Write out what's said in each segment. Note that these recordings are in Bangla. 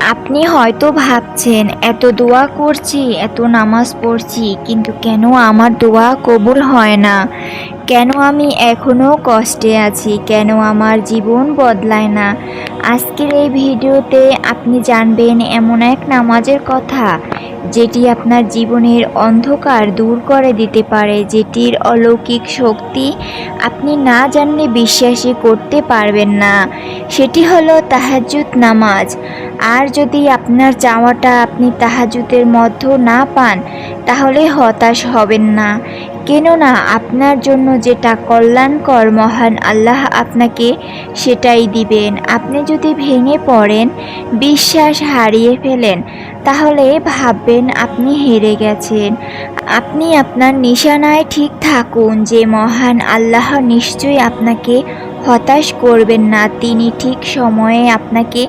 আপনি হয়তো ভাবছেন, এত দোয়া করছি, এত নামাজ পড়ছি, কিন্তু কেন আমার দোয়া কবুল হয় না? কেন আমি এখনও কষ্টে আছি? কেন আমার জীবন বদলায় না? আজকের এই ভিডিওতে আপনি জানবেন এমন এক নামাজের কথা, যেটি আপনার জীবনের অন্ধকার দূর করে দিতে পারে, যেটির অলৌকিক শক্তি আপনি না জানলে বিশ্বাসই করতে পারবেন না। সেটি হলো তাহাজ্জুদ নামাজ। আর যদি আপনার চাওয়াটা আপনি তাহাজুদের মধ্যে না পান, তাহলে হতাশ হবেন না। কেননা আপনার জন্য যেটা কল্যাণকর মহান আল্লাহ আপনাকে সেটাই দিবেন। আপনি যদি ভেঙে পড়েন, বিশ্বাস হারিয়ে ফেলেন, তাহলে ভাববেন আপনি হেরে গেছেন। আপনি আপনার নিশানায় ঠিক থাকুন যে মহান আল্লাহ নিশ্চয়ই আপনাকে হতাশ করবেন না। তিনি ঠিক সময়ে আপনাকে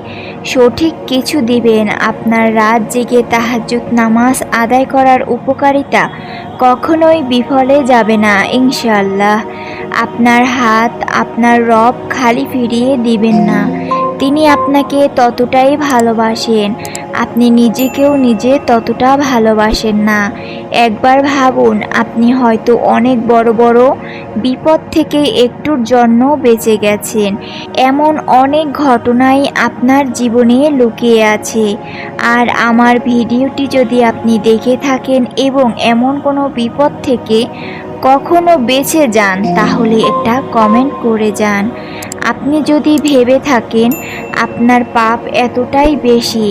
সঠিক কিছু দিবেন। আপনার রাত জেগে তাহাজ্জুদ নামাজ আদায় করার উপকারিতা কখনোই বিফলে যাবে না ইনশাল্লাহ আপনার হাত, আপনার রব খালি ফিরিয়ে দিবেন না। তিনি আপনাকে ততটাই ভালোবাসেন। আপনি নিজেকেও নিজে ততটা ভালোবাসেন না। একবার ভাবুন, আপনি হয়তো অনেক বড় বড় বিপদ থেকে একটুর জন্য বেঁচে গেছেন। এমন অনেক ঘটনাই আপনার জীবনে লুকিয়ে আছে। আর আমার ভিডিওটি যদি আপনি দেখে থাকেন এবং এমন কোনো বিপদ থেকে কখনো বেঁচে যান, তাহলে একটা কমেন্ট করে যান। আপনি যদি ভেবে থাকেন, আপনার পাপ এতটাই বেশি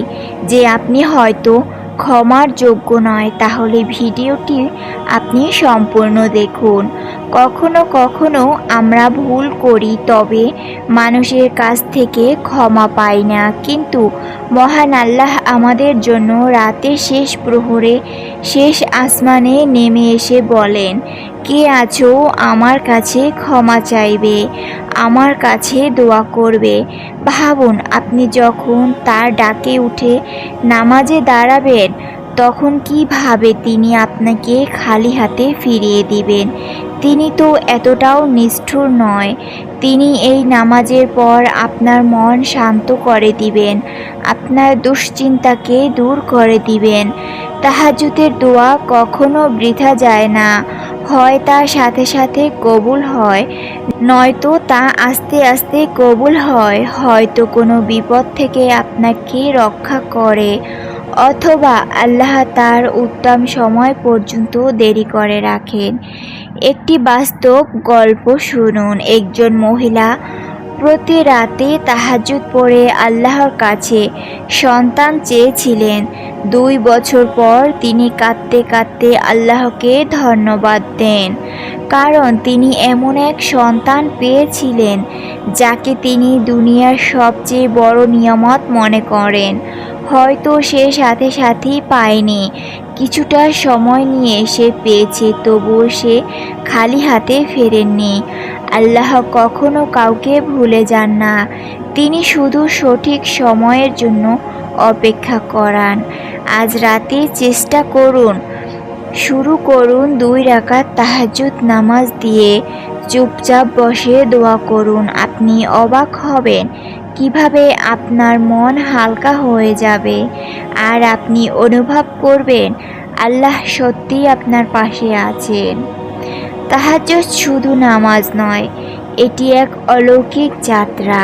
যে আপনি হয়তো ক্ষমার যোগ্য নয়, তাহলে ভিডিওটি আপনি সম্পূর্ণ দেখুন। কখনো কখনো আমরা ভুল করি, তবে মানুষের কাছ থেকে ক্ষমা পাই না। কিন্তু মহান আল্লাহ আমাদের জন্য রাতের শেষ প্রহরে, শেষ আসমানে নেমে এসে বলেন, কে আছো? আমার কাছে ক্ষমা চাইবে, আমার কাছে দোয়া করবে। ভাবুন, আপনি যখন তার ডাকে উঠে নামাজে দাঁড়াবেন, তখন কীভাবে তিনি আপনাকে খালি হাতে ফিরিয়ে দিবেন? তিনি তো এতটাও নিষ্ঠুর নয়। তিনি এই নামাজের পর আপনার মন শান্ত করে দিবেন, আপনার দুশ্চিন্তাকে দূর করে দিবেন। তাহাজুতের দোয়া কখনো বৃথা যায় না, হয় তা সাথে সাথে কবুল হয়, নয়তো তা আস্তে আস্তে কবুল হয়। হয়তো কোনো বিপদ থেকে আপনাকে রক্ষা করে। অথবা আল্লাহ তার উত্তম সময় পর্যন্ত দেরি করে রাখেন। একটি বাস্তব গল্প শুনুন। একজন মহিলা প্রতি রাতে তাহাজুদ পড়ে আল্লাহর কাছে। সন্তান চেয়েছিলেন। দুই বছর পর তিনি কাঁদতে কাঁদতে আল্লাহকে ধন্যবাদ দেন। কারণ তিনি এমন এক সন্তান পেয়েছিলেন, যাকে তিনি দুনিয়ার সবচেয়ে বড় নিয়ামত মনে করেন। হয়তো সে সাথে সাথেই পায়নি। কিছুটা সময় নিয়ে সে পেয়েছে, তবুও সে খালি হাতে ফেরেননি। আল্লাহ কখনো কাউকে ভুলে যান না। তিনি শুধু সঠিক সময়ের জন্য অপেক্ষা করান। আজ রাতে চেষ্টা করুন। শুরু করুন দুই রাকাত তাহাজুদ নামাজ দিয়ে। চুপচাপ বসে দোয়া করুন। আপনি অবাক হবেন কীভাবে আপনার মন হালকা হয়ে যাবে। আর আপনি অনুভব করবেন, আল্লাহ সত্যি আপনার পাশে আছেন। তাহাজ্জুদ শুধু নামাজ নয় এটি এক অলৌকিক যাত্রা।